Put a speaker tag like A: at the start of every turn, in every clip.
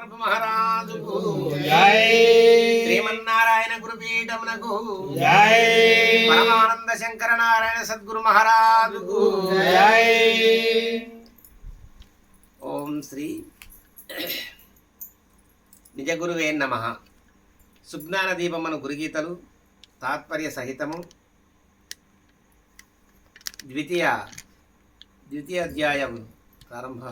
A: ప్రభు మహారాజుకు శ్రీమన్నారాయణ గురుపీఠమునకు. పరమానంద శంకర నారాయణ సద్గురు మహారాజుకు. ఓం శ్రీ నిజ గురువే నమ. సుజ్ఞాన దీపమను గురుగీతలు తాత్పర్య సహితము. ద్వితీయ ద్వితీయ అధ్యాయం ప్రారంభ.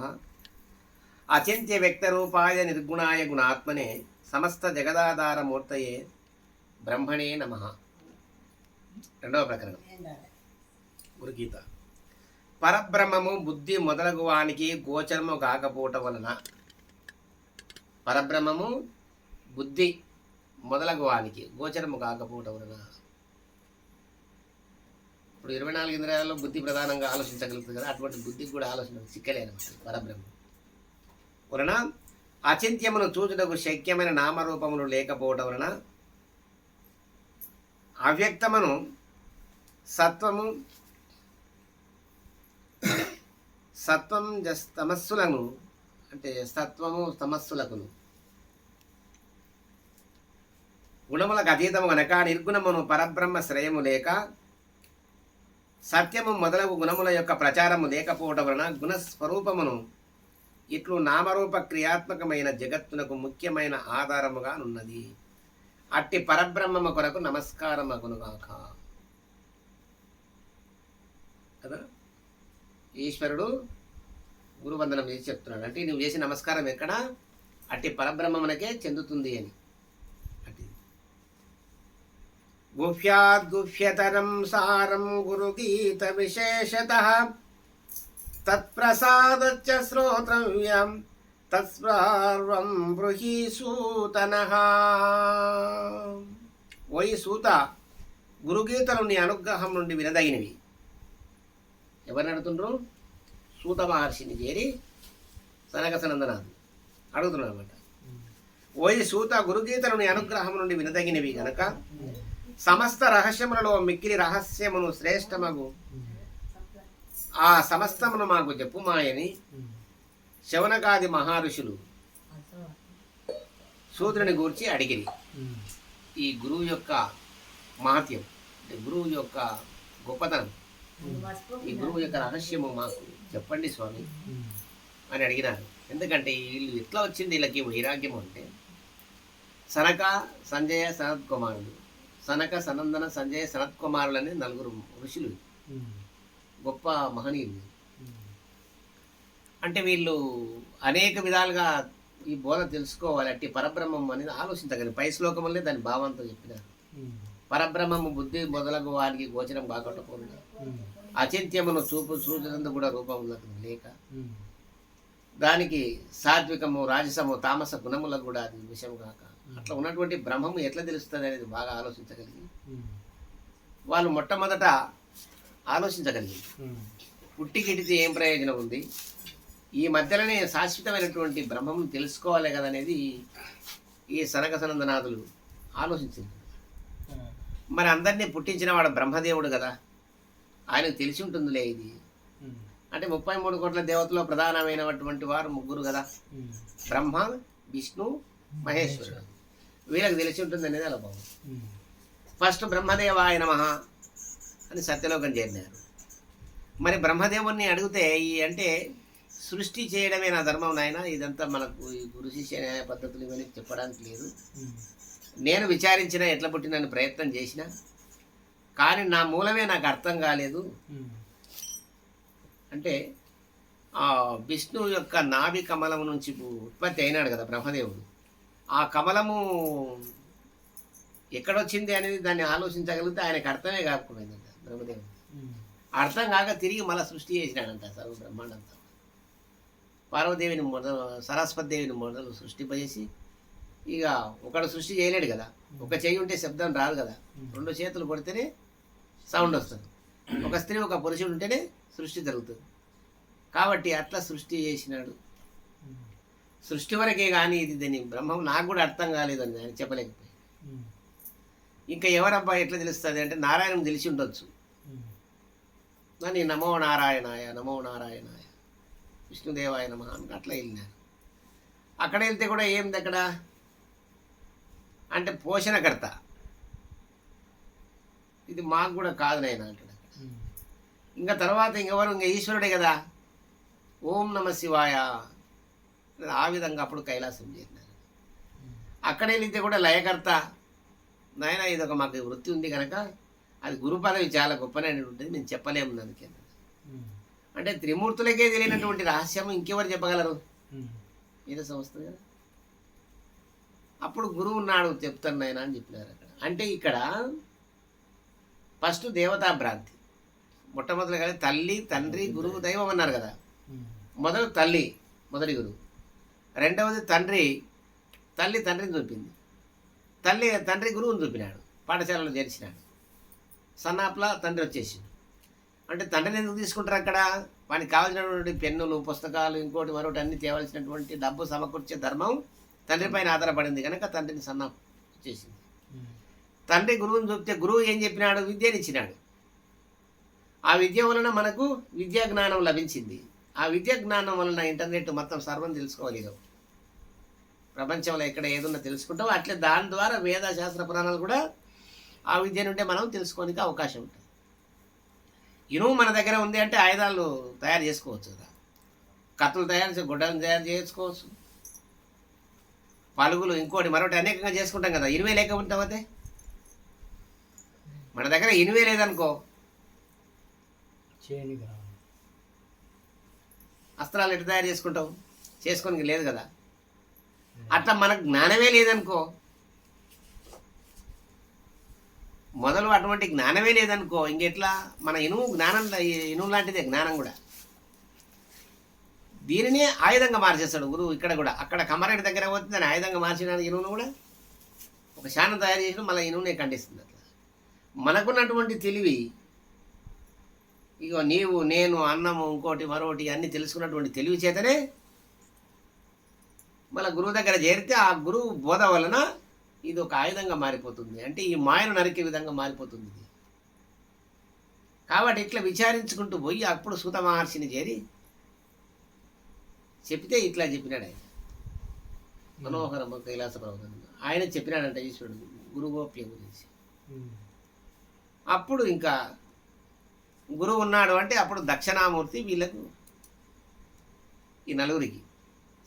A: అచింత్య వ్యక్తరూపాయ నిర్గుణాయ గుణాత్మనే సమస్త జగదాధారమూర్తయే బ్రహ్మణే నమ. రెండవ ప్రకరణం. గురుగీత. పరబ్రహ్మము బుద్ధి మొదలగు వానికి గోచరము కాకపోవట వలన పరబ్రహ్మము బుద్ధి మొదలగు వానికి గోచరము కాకపోవటం వలన. ఇప్పుడు ఇరవై నాలుగు ఇంద్రియాలలో బుద్ధి ప్రధానంగా ఆలోచించగలుగుతుంది కదా అటువంటి బుద్ధికి కూడా ఆలోచన చిక్కలేనమాట పరబ్రహ్మ. వలన అచింత్యమును చూచుటకు శక్యమైన నామరూపములు లేకపోవటం వలన అవ్యక్తమును సత్వము సత్వం తమస్సులను అంటే సత్వము తమస్సులకును. గుణములకు అతీతము గనక నిర్గుణమును పరబ్రహ్మ శ్రేయము లేక సత్యము మొదలగు గుణముల యొక్క ప్రచారము లేకపోవటం వలన గుణస్వరూపమును ఇట్లు నామరూప క్రియాత్మకమైన జగత్తునకు ముఖ్యమైన ఆధారముగా ఉన్నది అట్టి పరబ్రహ్మము కొరకు నమస్కారమగునుగాక. కదా? ఈశ్వరుడు గురువందనం చేసి చెప్తున్నాడు. అంటే నువ్వు చేసే నమస్కారం ఎక్కడ? అట్టి పరబ్రహ్మమునకే చెందుతుంది అని. అట్టి. గుహ్యాద్గుహ్యతరం సారం గురుగీత విశేషత. తత్ప్రసాదచ్చ శ్రోత్రవ్యం. తత్స్వార్వం బృహి సూతన. ఓయి సూత గురుగీతలు నీ అనుగ్రహం నుండి వినదగినవి. ఎవరిని అడుగుతుండ్రు? సూత మహర్షిని చేరి సనక అడుగుతున్నాడు అనమాట ఓయి సూత గురుగీతలు నీ అనుగ్రహం నుండి వినదగినవి గనక సమస్త రహస్యములలో మిక్కిలి రహస్యమును శ్రేష్టమగు. ఆ సమస్తమును మాకు చెప్పుమాయని శవనకాది మహర్షులు సూత్రుని గూర్చి అడిగిరి. ఈ గురువు యొక్క మహత్యం అంటే గురువు యొక్క గొప్పతనం ఈ గురువు యొక్క రహస్యము మాకు చెప్పండి స్వామి అని అడిగినారు. ఎందుకంటే వీళ్ళు ఎట్లా వచ్చింది వీళ్ళకి వైరాగ్యం అంటే సనక సంజయ సనత్ కుమారుడు సనక సనందన సంజయ సనత్ కుమారులు అనే నలుగురు ఋషులు. గొప్ప మహనీయులు అంటే వీళ్ళు అనేక విధాలుగా ఈ బోధ తెలుసుకోవాలి. అట్టి పరబ్రహ్మం అనేది ఆలోచించగలి పై శ్లోకములే దాని భావంతో చెప్పినారు. పరబ్రహ్మము బుద్ధి మొదలగు వారికి గోచరం కాకపోకుండా అచింత్యమును చూపు చూచినందుకు కూడా రూపం లేక దానికి సాత్వికము రాజసము తామస గుణములకు కూడా అది విషయం కాక అట్లా ఉన్నటువంటి బ్రహ్మము ఎట్లా తెలుస్తుంది అనేది బాగా ఆలోచించగలిగి వాళ్ళు మొట్టమొదట ఆలోచించగలిగి పుట్టికిడితే ఏం ప్రయోజనం ఉంది? ఈ మధ్యలోనే శాశ్వతమైనటువంటి బ్రహ్మము తెలుసుకోవాలి కదా అనేది ఈ సనక సనందనాథులు ఆలోచించింది మరి అందరినీ పుట్టించిన వాడు బ్రహ్మదేవుడు కదా? ఆయనకు తెలిసి ఉంటుందిలే ఇది. అంటే ముప్పై మూడు కోట్ల దేవతలో ప్రధానమైనటువంటి వారు ముగ్గురు కదా? బ్రహ్మ విష్ణు మహేశ్వరుడు. వీళ్ళకి తెలిసి ఉంటుంది అనేది అలా ఫస్ట్ బ్రహ్మదేవాయ నమః. అని సత్యలోకం చేరినారు. మరి బ్రహ్మదేవుణ్ణి అడిగితే ఈ అంటే సృష్టి చేయడమే నా ధర్మం నాయన ఇదంతా మనకు ఈ గురు శిష్య న్యాయ పద్ధతులు ఇవన్నీ చెప్పడానికి లేదు. నేను విచారించిన ఎట్లా పుట్టినని ప్రయత్నం చేసిన కానీ నా మూలమే నాకు అర్థం కాలేదు. అంటే ఆ విష్ణువు యొక్క నాభి కమలం నుంచి ఉత్పత్తి అయినాడు కదా బ్రహ్మదేవుడు. ఆ కమలము ఎక్కడొచ్చింది అనేది దాన్ని ఆలోచించగలిగితే ఆయనకు అర్థమే కాకపోయిందంట. బ్రహ్మదేవుడు అర్థం కాక తిరిగి మళ్ళీ సృష్టి చేసినాడంట సర్వ బ్రహ్మాండంతా. పార్వదేవిని మొదలు సరస్వతి దేవిని మొదలు సృష్టింపజేసి ఇక ఒకడు సృష్టి చేయలేడు కదా. ఒక చెయ్యి ఉంటే శబ్దం రాదు కదా. రెండు చేతులు కొడితేనే సౌండ్ వస్తుంది. ఒక స్త్రీ ఒక పురుషుడు ఉంటేనే సృష్టి జరుగుతుంది. కాబట్టి అట్లా సృష్టి చేసినాడు. సృష్టి వరకే కానీ ఇది దీని బ్రహ్మం నాకు కూడా అర్థం కాలేదని చెప్పలేకపోయి ఇంకా ఎవరబ్బా ఎట్లా తెలుస్తుంది అంటే నారాయణం తెలిసి ఉండొచ్చు. అని నమో నారాయణాయ నమో నారాయణాయ. విష్ణుదేవాయ నమ అని అట్లా వెళ్ళినారు. అక్కడ వెళ్తే కూడా ఏంది అక్కడ అంటే పోషణకర్త. ఇది మాకు కూడా కాదు నాయన అంటాడు ఇంకా తర్వాత ఇంకెవరు ఇంకా ఈశ్వరుడే కదా. ఓం నమ శివాయ ఆ విధంగా అప్పుడు కైలాసం చేరినారు. అక్కడ వెళ్తే కూడా లయకర్త. నాయన ఇది ఒక మాకు వృత్తి ఉంది కనుక అది గురు పదవి చాలా ఉంటుంది నేను చెప్పలేము దానికి. అన్నాడు. అంటే త్రిమూర్తులకే తెలియనటువంటి రహస్యం ఇంకెవరు చెప్పగలరు? ఏదో సంస్థ కదా. అప్పుడు గురువు ఉన్నాడు చెప్తాను నాయన అని చెప్పినారు అక్కడ. అంటే ఇక్కడ ఫస్ట్ దేవతా భ్రాంతి. మొట్టమొదటి కదా తల్లి తండ్రి గురువు దైవం అన్నారు కదా. మొదలు తల్లి మొదటి గురువు. రెండవది తండ్రి తల్లి తండ్రిని చూపింది. తల్లి తండ్రి గురువుని చూపినాడు. పాఠశాలలో చేర్చినాడు. సన్నాప్లా తండ్రి వచ్చేసిండు. అంటే తండ్రిని ఎందుకు తీసుకుంటారు అక్కడ? వానికి కావాల్సినటువంటి పెన్నులు పుస్తకాలు ఇంకోటి మరొకటి అన్ని తేవాల్సినటువంటి డబ్బు సమకూర్చే ధర్మం తండ్రి పైన ఆధారపడింది కనుక తండ్రిని సన్నాప్ వచ్చేసింది తండ్రి గురువుని చూపితే గురువు ఏం చెప్పినాడు? విద్యని ఇచ్చినాడు. ఆ విద్య వలన మనకు విద్యా జ్ఞానం లభించింది. ఆ విద్యా జ్ఞానం వలన ఇంటర్నెట్ మొత్తం సర్వం తెలుసుకోగలిగాం ప్రపంచంలో ఎక్కడ ఏదన్నా తెలుసుకుంటావు అట్లే దాని ద్వారా వేద శాస్త్ర పురాణాలు కూడా ఆ విద్య నుండే మనం తెలుసుకోనికి అవకాశం ఉంటుంది. ఇనుము మన దగ్గర ఉంది అంటే ఆయుధాలు తయారు చేసుకోవచ్చు కదా. కత్తులు తయారు చేసి గుడ్డలు తయారు చేసుకోవచ్చు. పలుగులు ఇంకోటి మరొకటి అనేకంగా చేసుకుంటాం కదా. ఇనువే లేకపోతే మన దగ్గర ఇనువే లేదనుకో. అస్త్రాలు ఎట్లా తయారు చేసుకుంటాం చేసుకోనికి లేదు కదా. అట్లా మనకు జ్ఞానమే లేదనుకో మొదలు అటువంటి జ్ఞానమే లేదనుకో ఇంకెట్లా? మన ఇనుము జ్ఞానం ఇనుము లాంటిదే జ్ఞానం కూడా. దీనిని ఆయుధంగా మార్చేస్తాడు గురువు ఇక్కడ కూడా. అక్కడ కమరేడి దగ్గర పోతే దాన్ని ఆయుధంగా మార్చడానికి ఇనువును కూడా. ఒక శానం తయారు చేసిన మళ్ళీ ఇనువునే ఖండిస్తుంది అట్లా. మనకున్నటువంటి తెలివి ఇగో నీవు నేను అన్నము ఇంకోటి మరొకటి అన్నీ తెలుసుకున్నటువంటి తెలివి చేతనే మళ్ళీ గురువు దగ్గర చేరితే ఆ గురువు బోధ వలన ఇది ఒక ఆయుధంగా మారిపోతుంది. అంటే ఈ మాయను నరికే విధంగా మారిపోతుంది ఇది. కాబట్టి ఇట్లా విచారించుకుంటూ పోయి అప్పుడు సూత మహర్షిని చేరి చెప్తే ఇట్లా చెప్పినాడు. ఆయన మనోహరమ్మ కైలాస పర్వతం. ఆయన చెప్పినాడంట ఈశ్వరుడు గురుగోప్య గురించి. అప్పుడు ఇంకా గురువు ఉన్నాడు అంటే అప్పుడు దక్షిణామూర్తి వీళ్ళకు ఈ నలుగురికి.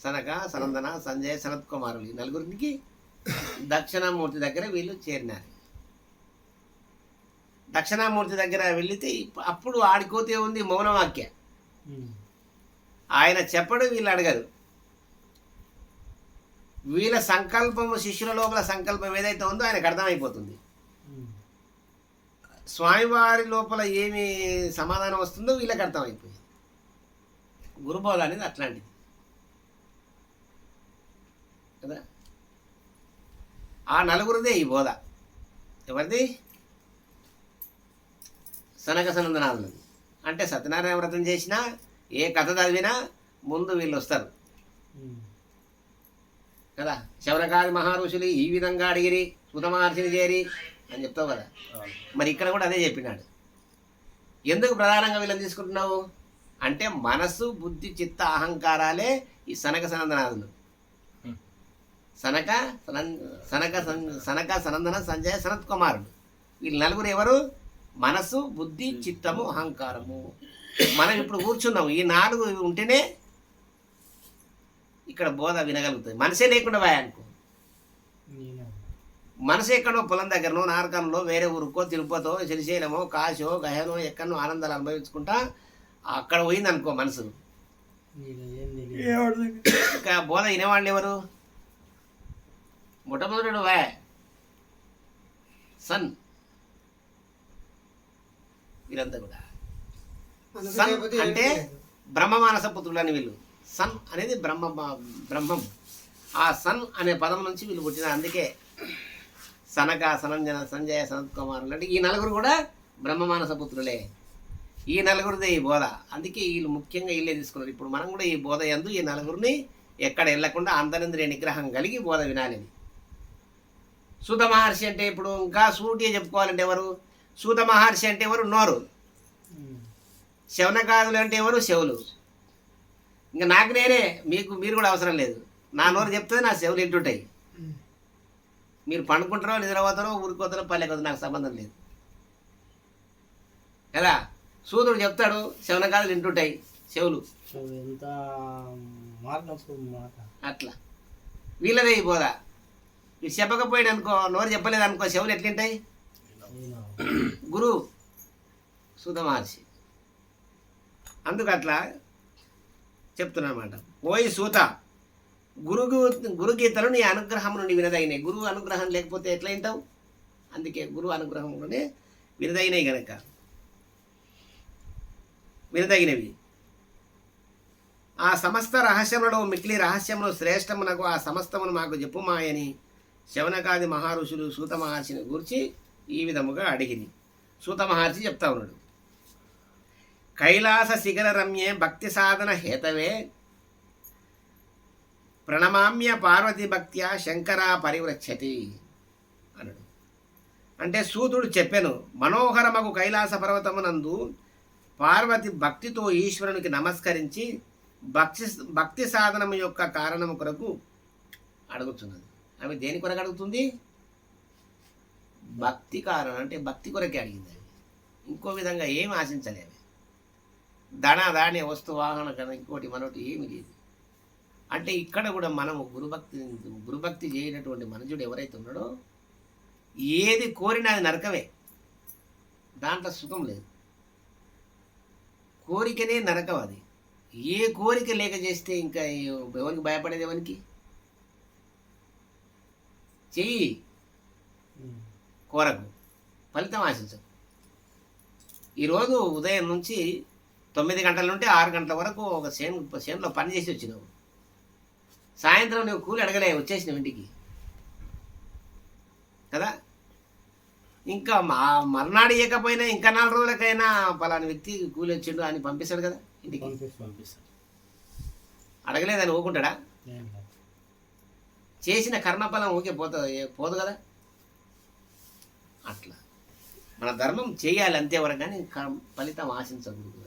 A: సనక సనందన సంజయ్ సనత్ కుమారులు ఈ నలుగురికి దక్షిణామూర్తి దగ్గర వీళ్ళు చేరినారు. దక్షిణామూర్తి దగ్గర వెళితే అప్పుడు ఆడికోతే ఉంది మౌనవాక్య. ఆయన చెప్పడు వీళ్ళు అడగరు. వీళ్ళ సంకల్పము శిష్యుల లోపల సంకల్పం ఏదైతే ఉందో ఆయనకు అర్థమైపోతుంది. స్వామివారి లోపల ఏమి సమాధానం వస్తుందో వీళ్ళకి అర్థమైపోయింది. గురుబోధ అనేది అట్లాంటిది. కదా? ఆ నలుగురిదే ఈ బోధ. ఎవరిది? సనక సనందనాథులది అంటే సత్యనారాయణ వ్రతం చేసినా ఏ కథ చదివినా ముందు వీళ్ళు వస్తారు కదా? శౌనకాది మహారుషులు ఈ విధంగా అడిగిరి సుత మహర్షిని చేరి అని చెప్తావు కదా? మరి ఇక్కడ కూడా అదే చెప్పినాడు. ఎందుకు ప్రధానంగా వీళ్ళని తీసుకుంటున్నావు? అంటే మనసు బుద్ధి చిత్త అహంకారాలే ఈ సనక సనందనాథులు. సనక సనం- సనక సన్- సనక సనందన సంజయ సనత్ కుమారుడు వీళ్ళు నలుగురు ఎవరు? మనసు బుద్ధి చిత్తము అహంకారము. మనం ఇప్పుడు కూర్చున్నాం ఈ నాలుగు ఉంటేనే ఇక్కడ బోధ వినగలుగుతుంది. మనసే లేకుండా పోయా అనుకో. మనసు ఎక్కడో పొలం దగ్గరనో నారకంలో వేరే ఊరుకో తిరుపతో శ్రీశైలమో కాశో గయనో ఎక్కడనో ఆనందాలు అనుభవించుకుంటా అక్కడ పోయింది అనుకో మనసు ఇంకా బోధ వినేవాళ్ళు ఎవరు? మొట్టమొదటి వా. సన్. వీరంతా కూడా. సన్ అంటే బ్రహ్మమానస పుత్రులు అని వీళ్ళు. సన్ అనేది బ్రహ్మ బ్రహ్మం. ఆ సన్ అనే పదం నుంచి వీళ్ళు పుట్టిన అందుకే సనక సనంజన సంజయ సనత్ కుమారులు అంటే ఈ నలుగురు కూడా బ్రహ్మమానస పుత్రులే. ఈ నలుగురిదే ఈ బోధ. అందుకే వీళ్ళు ముఖ్యంగా వీళ్ళే తీసుకున్నారు. ఇప్పుడు మనం కూడా ఈ బోధ ఎందు ఈ నలుగురిని ఎక్కడ వెళ్ళకుండా అంతరింద్రియ నిగ్రహం కలిగి బోధ వినాలని సూత మహర్షి అంటే ఇప్పుడు ఇంకా సూటిగా చెప్పుకోవాలంటే ఎవరు? సూత మహర్షి అంటే ఎవరు? నోరు. శవనకాదులు అంటే ఎవరు? శవులు. ఇంకా నాకు నేనే మీకు మీరు కూడా అవసరం లేదు. నా నోరు చెప్తే నా చెవులు వింటుంటాయి మీరు పండుకుంటారో నిద్రపోతారో ఊరికోతారో పల్లెకోతారో నాకు సంబంధం లేదు. కదా? సూర్యుడు చెప్తాడు శవనకాలు వింటుంటాయి చెవులు అట్లా. వీళ్ళదే ఈ బోధ. ఇది చెప్పకపోయాడు అనుకో నోరు చెప్పలేదు అనుకో చెవులు ఎట్లుంటాయి? గురువు సుధ మహర్షి అందుకు అట్లా చెప్తున్నమాట ఓయి సూత గురుగు గురుగీతలు నీ అనుగ్రహం నుండి వినదగినాయి గురువు అనుగ్రహం లేకపోతే ఎట్లా వింటావు? అందుకే గురువు అనుగ్రహంలోనే వినదైనవి గనక. వినదగినవి. ఆ సమస్త రహస్యములలో మిక్కిలి రహస్యములు శ్రేష్టమునకు ఆ సమస్తమును మాకు చెప్పుమాయని శవనకాది మహర్షులు సూత మహర్షిని గూర్చి ఈ విధముగా అడిగింది సూత మహర్షి చెప్తా ఉన్నాడు. కైలాస శిఖర రమ్యే భక్తి సాధన హేతవే ప్రణమామ్య పార్వతి భక్త్యా శంకర పరివ్రక్షతి అన్నాడు. అంటే సూతుడు చెప్పాను మనోహరమగు కైలాస పర్వతమునందు పార్వతి భక్తితో ఈశ్వరునికి నమస్కరించి భక్తి భక్తి సాధనము యొక్క కారణము కొరకు అడుగుతున్నది. ఆమె దేని కొరకు అడుగుతుంది? భక్తి కారణం అంటే భక్తి కొరకే అడిగింది అవి ఇంకో విధంగా ఏమి ఆశించలేదు ధన దాని వస్తు వాహన కన్నా ఇంకోటి మనోటి ఏమి లేదు. అంటే ఇక్కడ కూడా మనము గురుభక్తి గురుభక్తి చేయనటువంటి మనుషుడు ఎవరైతే ఉన్నాడో ఏది కోరినా అది నరకమే. దాంట్లో సుఖం లేదు. కోరికనే నరకం అది. ఏ కోరిక లేక చేస్తే ఇంకా ఎవరికి భయపడేది ఎవరికి? చెయ్యి. కోరకు. ఫలితం ఆశించదు ఈరోజు ఉదయం నుంచి తొమ్మిది గంటల నుండి ఆరు గంటల వరకు ఒక చేను చేనులో పని చేసి వచ్చినావు. సాయంత్రం నువ్వు కూలి అడగలే వచ్చేసినావు ఇంటికి. కదా? ఇంకా మా మర్నాడు ఇవ్వకపోయినా ఇంకా నాలుగు రోజులకైనా పలాని వ్యక్తి కూలి వచ్చిండు అని పంపిస్తాడు కదా ఇంటికి. అడగలేదని ఊకుంటాడా? చేసిన కర్మఫలం ఊకే పోతుంది పోదు కదా? అట్లా. మన ధర్మం చేయాలి అంతేవరకు కానీ ఫలితం ఆశించకూడదు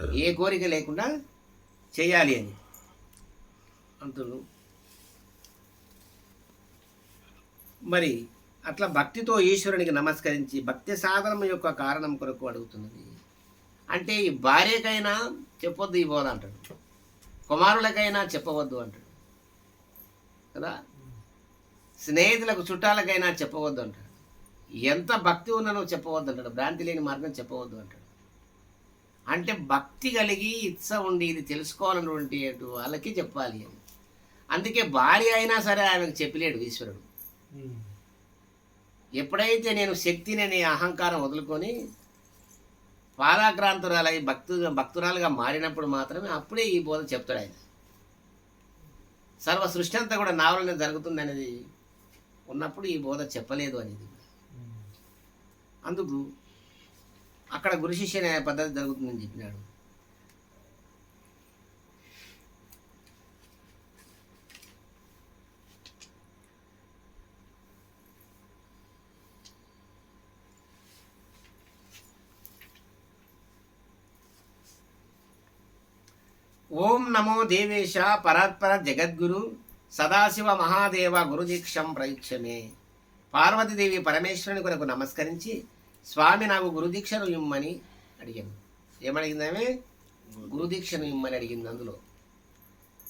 A: అని ఏ కోరిక లేకుండా చేయాలి అని అంటున్నాడు మరి అట్లా భక్తితో ఈశ్వరునికి నమస్కరించి భక్తి సాధనం యొక్క కారణం కొరకు అడుగుతున్నది. అంటే ఈ భార్యకైనా చెప్పొద్దు ఈ బోధ అంటాడు. కుమారులకైనా చెప్పవద్దు అంటాడు. కదా? స్నేహితులకు చుట్టాలకైనా చెప్పవద్దు అంటాడు. ఎంత భక్తి ఉన్నానో చెప్పవద్దు అంటాడు. భ్రాంతి లేని మార్గం చెప్పవద్దు అంటాడు. అంటే భక్తి కలిగి ఇచ్చ ఉండి ఇది తెలుసుకోవాలన్నటువంటి అటు వాళ్ళకి చెప్పాలి అని. అందుకే భార్య అయినా సరే ఆమెకు చెప్పలేడు ఈశ్వరుడు. ఎప్పుడైతే నేను శక్తిని అనే అహంకారం వదులుకొని పాదాక్రాంతురాలై భక్తు భక్తురాలుగా మారినప్పుడు మాత్రమే అప్పుడే ఈ బోధ చెప్తాడు ఆయన. సర్వ సృష్టి అంతా కూడా నా వలనే జరుగుతుంది అనేది ఉన్నప్పుడు ఈ బోధ చెప్పలేదు అనేది. అందుకు అక్కడ గురు శిష్య పద్ధతి జరుగుతుందని చెప్పినాడు ఓం నమో దేవేశ పరాత్పర జగద్గురు సదాశివ మహాదేవ గురుదీక్షం ప్రయుక్షమే పార్వతీదేవి పరమేశ్వరుని కొరకు నమస్కరించి స్వామి నాకు గురుదీక్షను ఇమ్మని అడిగాను. ఏమడిగిందామే గురుదీక్షను ఇమ్మని అడిగింది అందులో.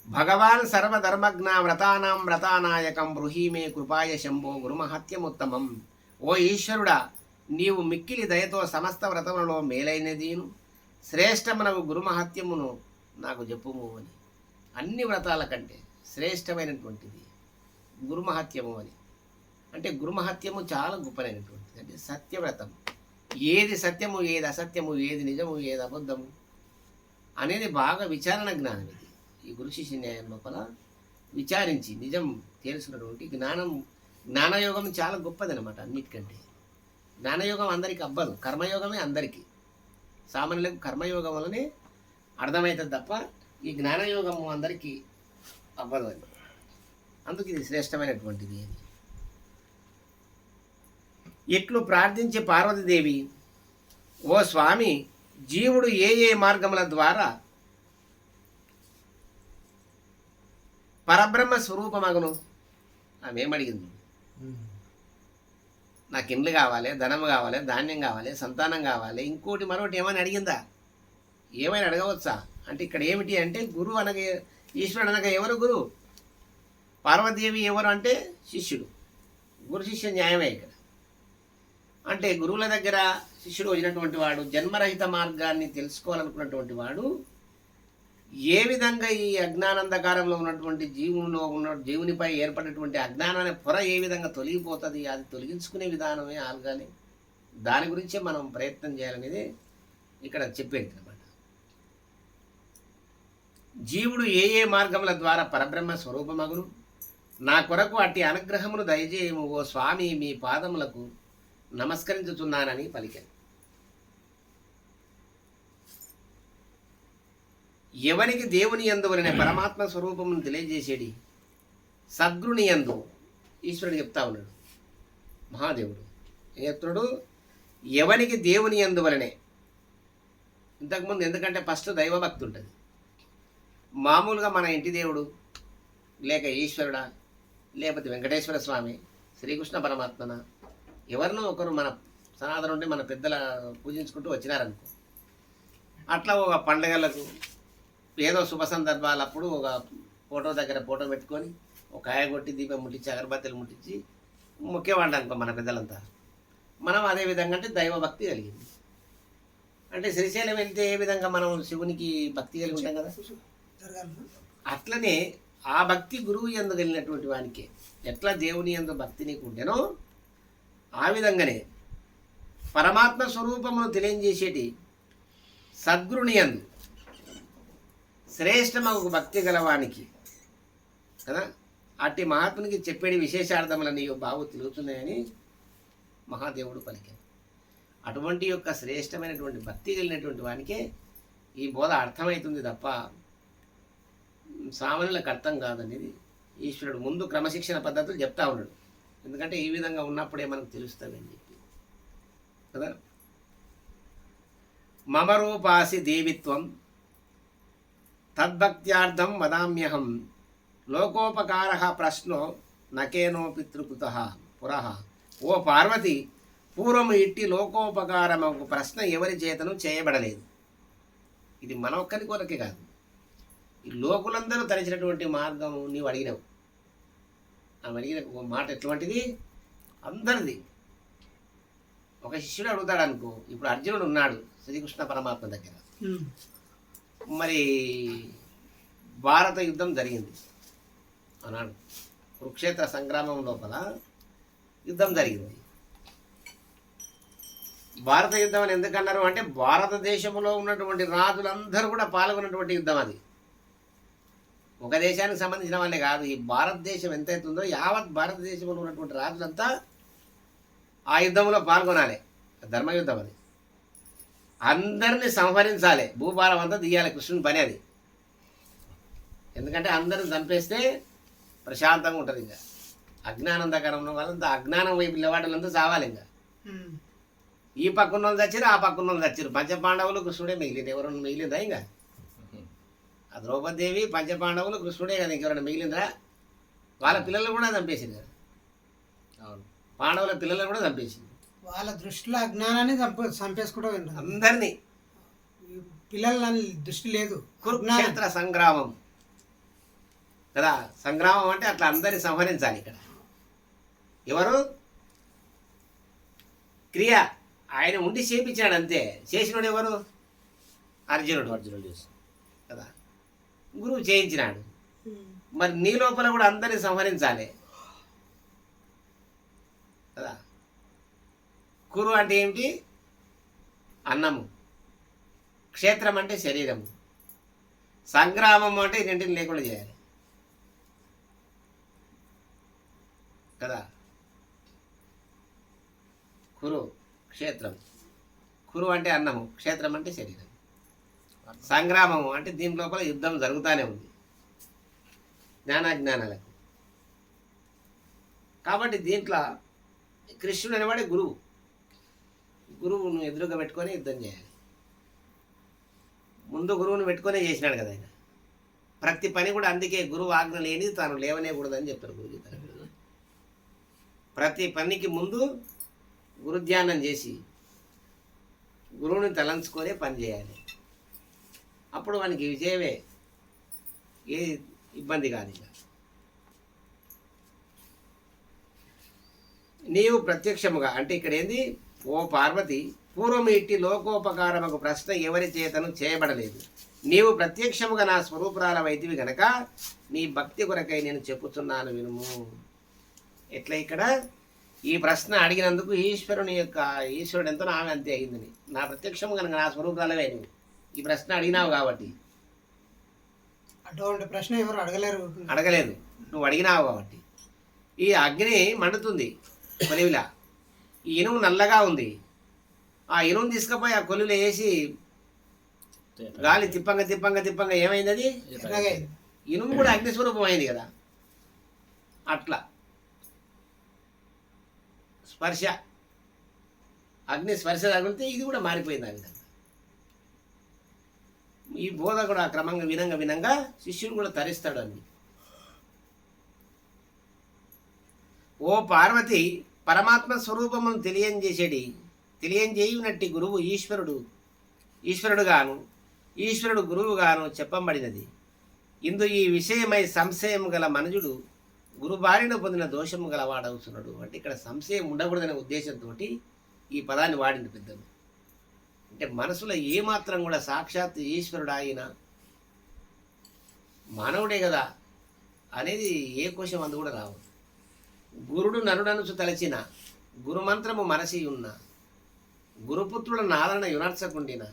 A: భగవాన్ సర్వధర్మజ్ఞ వ్రతానాం వ్రతానాయకం బృహీమే కృపాయ శంభో గురుమహత్యముత్తమం ఓ ఈశ్వరుడా నీవు మిక్కిలి దయతో సమస్త వ్రతములలో మేలైనదీను శ్రేష్టమునకు గురుమహత్యమును నాకు చెప్పుము అని. అన్ని వ్రతాల కంటే శ్రేష్టమైనటువంటిది గురుమహత్యము అని. అంటే గురుమహత్యము చాలా గొప్పనైనటువంటిది అంటే సత్యవ్రతం. ఏది సత్యము ఏది అసత్యము ఏది నిజము ఏది అబద్ధము అనేది బాగా విచారణ జ్ఞానం ఇది ఈ గురు శిష్య న్యాయం లోపల విచారించి నిజం తెలుసుకున్నటువంటి జ్ఞానం జ్ఞానయోగం చాలా గొప్పదనమాట అన్నిటికంటే. జ్ఞానయోగం అందరికీ అబ్బదు కర్మయోగమే అందరికీ. సామాన్యులకు కర్మయోగం వల్లనే అర్థమవుతుంది తప్ప ఈ జ్ఞానయోగము అందరికీ అవ్వదు అని అందుకు ఇది శ్రేష్టమైనటువంటిది అని ఇట్లు ప్రార్థించే పార్వతీదేవి ఓ స్వామి జీవుడు ఏ ఏ మార్గముల ద్వారా పరబ్రహ్మ స్వరూపమగును? ఆమె ఏమడిగింది? నాకు ఇండ్లు కావాలి ధనం కావాలి ధాన్యం కావాలి సంతానం కావాలి ఇంకోటి మరొకటి ఏమైనా అడిగిందా? ఏమైనా అడగవచ్చా? అంటే ఇక్కడ ఏమిటి అంటే గురువు అనగా ఈశ్వరుడు అనగా ఎవరు గురువు పార్వతీదేవి ఎవరు అంటే శిష్యుడు. గురు శిష్య న్యాయమే ఇక్కడ. అంటే గురువుల దగ్గర శిష్యుడు వచ్చినటువంటి వాడు జన్మరహిత మార్గాన్ని తెలుసుకోవాలనుకున్నటువంటి వాడు ఏ విధంగా ఈ అజ్ఞానందకారంలో ఉన్నటువంటి జీవునిలో ఉన్న జీవునిపై ఏర్పడినటువంటి అజ్ఞానాన్ని పొర ఏ విధంగా తొలగిపోతుంది అది తొలగించుకునే విధానమే ఆల్గాని. దాని గురించే మనం ప్రయత్నం చేయాలనేది ఇక్కడ చెప్పేది. జీవుడు ఏ ఏ మార్గముల ద్వారా పరబ్రహ్మ స్వరూపమగును? నా కొరకు అట్టి అనుగ్రహమును దయచేయము ఓ స్వామి మీ పాదములకు నమస్కరించుతున్నానని పలికాను. ఎవరికి దేవుని యందు పరమాత్మ స్వరూపమును తెలియజేసేది సద్గురుని యందు ఈశ్వరుడు చెప్తా ఉన్నాడు. మహాదేవుడు ఏం చెప్తున్నాడు ఎవనికి దేవుని యందు వలనే? ఇంతకుముందు ఎందుకంటే ఫస్ట్ దైవభక్తి ఉంటుంది. మామూలుగా మన ఇంటి దేవుడు లేక ఈశ్వరుడా లేకపోతే వెంకటేశ్వర స్వామి శ్రీకృష్ణ పరమాత్మన? ఎవరినో ఒకరు మన సనాతన ఉండి మన పెద్దల పూజించుకుంటూ వచ్చినారనుకో. అట్లా ఒక పండగలకు ఏదో శుభ సందర్భాలప్పుడు ఒక ఫోటో దగ్గర ఫోటో పెట్టుకొని ఒక కాయ కొట్టి దీపం ముట్టించి అగరబత్తీలు ముట్టించి ముఖ్యవాళ్ళు అనుకో మన పెద్దలంతా. మనం అదే విధంగా అంటే దైవభక్తి కలిగింది. అంటే శ్రీశైలం వెళ్తే ఏ విధంగా మనం శివునికి భక్తి కలిగి ఉంటాం కదా? అట్లనే ఆ భక్తి గురువు ఎందు కలిగినటువంటి వానికి ఎట్లా దేవుని ఎందు భక్తి నీకు ఉండెనో ఆ విధంగానే పరమాత్మ స్వరూపమును తెలియజేసేటి సద్గురుని ఎందు శ్రేష్టమగు భక్తి గలవానికి కదా? అట్టి మహాత్మునికి చెప్పేటి విశేషార్థములని బాగు తెలుగుతున్నాయని మహాదేవుడు పలికాడు. అటువంటి యొక్క శ్రేష్టమైనటువంటి భక్తి కలిగినటువంటి వానికే ఈ బోధ అర్థమవుతుంది తప్ప సామాన్యులకు అర్థం కాదనేది ఈశ్వరుడు ముందు క్రమశిక్షణ పద్ధతులు చెప్తా ఉన్నాడు. ఎందుకంటే ఈ విధంగా ఉన్నప్పుడే మనకు తెలుస్తుందని చెప్పి. కదా? మమ రూపాసి దేవిత్వం తద్భక్త్యార్థం వదామ్యహం. లోకోపకార ప్రశ్నో నకేనో పితృకృత పురః. ఓ పార్వతి పూర్వము ఇట్టి లోకోపకారము ప్రశ్న ఎవరి చేతను చేయబడలేదు. ఇది మన ఒక్కరి కొరకే కాదు. లోకులందరూ తరిచినటువంటి మార్గం నీవు అడిగినావు. ఆమె అడిగిన మాట ఎటువంటిది? అందరిది. ఒక శిష్యుడు అడుగుతాడు అనుకో ఇప్పుడు అర్జునుడు ఉన్నాడు శ్రీకృష్ణ పరమాత్మ దగ్గర. మరి భారత యుద్ధం జరిగింది. అన్నాడు. కురుక్షేత్ర సంగ్రామం లోపల యుద్ధం జరిగింది. భారత యుద్ధం అని ఎందుకన్నారు అంటే భారతదేశంలో ఉన్నటువంటి రాజులందరూ కూడా పాల్గొన్నటువంటి యుద్ధం అది. ఒక దేశానికి సంబంధించిన వాళ్ళే కాదు. ఈ భారతదేశం ఎంతైతే ఉందో యావత్ భారతదేశంలో ఉన్నటువంటి రాజులంతా ఆ యుద్ధంలో పాల్గొనాలి. ధర్మయుద్ధం అది. అందరిని సంహరించాలి. భూభారం అంతా తీయాలి. కృష్ణుని పని అది. ఎందుకంటే అందరిని చంపేస్తే ప్రశాంతంగా ఉంటుంది ఇంకా. అజ్ఞానందకరం ఉన్న వాళ్ళంతా అజ్ఞానం వైపు నిలబడాలంతా చావాలి ఇంకా. ఈ పక్కన వాళ్ళు చచ్చారు ఆ పక్కన వాళ్ళు చచ్చారు పంచపాండవులు కృష్ణుడే మిగిలింది. ఎవరైనా మిగిలిందా ఇంకా? ఆ ద్రౌపదేవి పంచపాండవులు కృష్ణుడే కదా ఇంకెవరైనా మిగిలిందిరా వాళ్ళ పిల్లలు కూడా చంపేసింది కదా.
B: అవును.
A: పాండవుల పిల్లలను కూడా చంపేసింది.
C: వాళ్ళ దృష్టిలో అజ్ఞానాన్ని చంప చంపేసుకుంటూ విన్నారు
A: అందరినీ.
C: పిల్లల దృష్టి లేదు.
A: కురుక్షేత్ర సంగ్రామం. కదా సంగ్రామం అంటే అట్లా అందరిని సంహరించాలి ఇక్కడ. ఎవరు? క్రియ. ఆయన ఉండి చేపించాడు అంతే చేసినోడు ఎవరు? అర్జునుడు.
B: అర్జునుడు చేసి
A: గురువు చేయించినాడు మరి నీ లోపల కూడా అందరిని సంహరించాలి. కదా? కురు అంటే ఏమిటి? అన్నము. క్షేత్రం అంటే శరీరము. సంగ్రామం అంటే రెంటిని లేకుండా చేయాలి. కదా? కురు క్షేత్రం. కురు అంటే అన్నము. క్షేత్రం అంటే శరీరం. సంగ్రామము అంటే దీని లోపల యుద్ధం జరుగుతూనే ఉంది. జ్ఞానాజ్ఞానాలకు కాబట్టి దీంట్లో కృష్ణుడు అనేవాడే గురువు. గురువును ఎదురుగా పెట్టుకొని యుద్ధం చేయాలి. ముందు గురువుని పెట్టుకొనే చేసినాడు కదా ఆయన. ప్రతి పని కూడా అందుకే గురువు ఆజ్ఞ లేని తాను లేవనేకూడదని చెప్పారు గురుజీ ప్రతి పనికి ముందు గురుధ్యానం చేసి గురువుని తలంచుకొనే పని చేయాలి. అప్పుడు మనకి విజయమే. ఏ ఇబ్బంది కాదు ఇక. నీవు ప్రత్యక్షముగా అంటే ఇక్కడ ఏంది? ఓ పార్వతి పూర్వం ఇట్టి లోకోపకారముకు ప్రశ్న ఎవరి చేతను చేయబడలేదు. నీవు ప్రత్యక్షముగా నా స్వరూపురాల వైద్యవి గనక నీ భక్తి కొరకై నేను చెప్పుతున్నాను వినుము. ఎట్లా ఇక్కడ? ఈ ప్రశ్న అడిగినందుకు ఈశ్వరుని యొక్క ఈశ్వరుడు ఎంతో ఆమె అంతే అయిందని నా ప్రత్యక్షము కనుక నా స్వరూపురాలవే నువ్వు. ఈ ప్రశ్న అడిగినావు కాబట్టి.
C: అటువంటి ప్రశ్న ఎవరు అడగలేరు.
A: అడగలేదు. నువ్వు అడిగినావు కాబట్టి. ఈ అగ్ని మండుతుంది. కొలివిలా ఈ ఇనుము నల్లగా ఉంది. ఆ ఇనుము తీసుకుపోయి ఆ కొలివిలో వేసి గాలి తిప్పంగా తిప్పంగా తిప్పంగా ఏమైంది అది? ఇనుము కూడా అగ్ని స్వరూపం అయింది కదా. అట్లా. స్పర్శ. అగ్ని స్పర్శ తగిలితే ఇది కూడా మారిపోయింది ఆ విధంగా. ఈ బోధ కూడా క్రమంగా వినంగా వినంగా శిష్యుడు కూడా తరిస్తాడు అని ఓ పార్వతి పరమాత్మ స్వరూపమును తెలియంజేసేడి తెలియంజేయునట్టి గురువు ఈశ్వరుడు. ఈశ్వరుడుగాను ఈశ్వరుడు గురువుగాను చెప్పబడినది. ఇందు ఈ విషయమై సంశయం గల మనుజుడు గురుబారిన పొందిన దోషము గలవాడవుతున్నాడు అంటే ఇక్కడ సంశయం ఉండకూడదనే ఉద్దేశంతో ఈ పదాన్ని వాడింది పెద్దలు. అంటే మనసులో ఏమాత్రం కూడా సాక్షాత్ ఈశ్వరుడు ఆయన మానవుడే కదా అనేది ఏ కోశం అందు కూడా రావు. గురుడు నరుడనుచు తలచిన గురుమంత్రము మనసి ఉన్న గురుపుత్రుల నాదన యునర్చకుండిన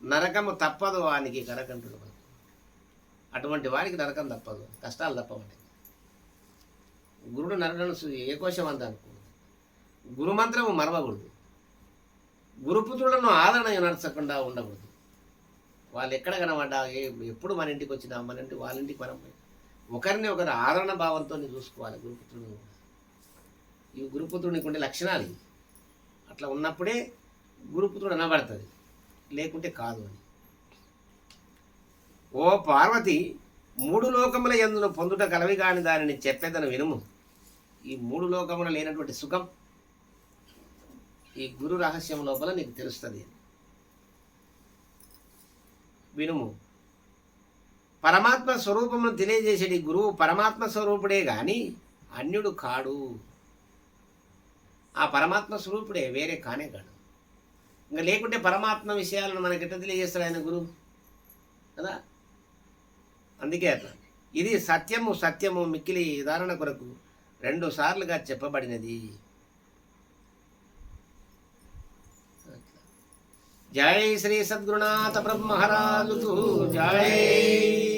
A: నరకము తప్పదు వానికి కరకంటుడు అటువంటి వారికి నరకం తప్పదు కష్టాలు తప్పవండి. గురుడు నరుడనుసు ఏ కోశం అంత గురుమంత్రము మరవకూడదు. గురుపుత్రులను ఆదరణ నడచకుండా ఉండకూడదు. వాళ్ళు ఎక్కడ కనబడ్డా ఏ- ఎప్పుడు మన ఇంటికి వచ్చినా మన ఇంటి వాళ్ళ ఇంటికి మనం ఒకరిని ఒకరు ఆదరణ భావంతో చూసుకోవాలి గురుపుత్రుని. ఈ గురుపుత్రునికి ఉండే లక్షణాలు అట్లా ఉన్నప్పుడే గురుపుత్రుడు అనబడుతుంది లేకుంటే కాదు అని. ఓ పార్వతి మూడు లోకముల ఎందును పొందుట కలవి కాని దానిని చెప్పేదను వినుము. ఈ మూడు లోకముల లేనటువంటి సుఖం ఈ గురు రహస్యం లోపల నీకు తెలుస్తుంది. వినుము. పరమాత్మ స్వరూపమును తెలియజేసేది గురువు పరమాత్మ స్వరూపుడే కానీ అన్యుడు కాడు. ఆ పరమాత్మ స్వరూపుడే వేరే కానే కాడు. ఇంకా లేకుంటే పరమాత్మ విషయాలను మనకి ఎట్లా తెలియజేస్తాడు ఆయన గురువు కదా? అందుకే అట్లా. ఇది సత్యము సత్యము మిక్కిలి ఉదాహరణ కొరకు రెండు సార్లుగా చెప్పబడినది. जय श्री सद्गुनाथ ब्रह्म हरा जय।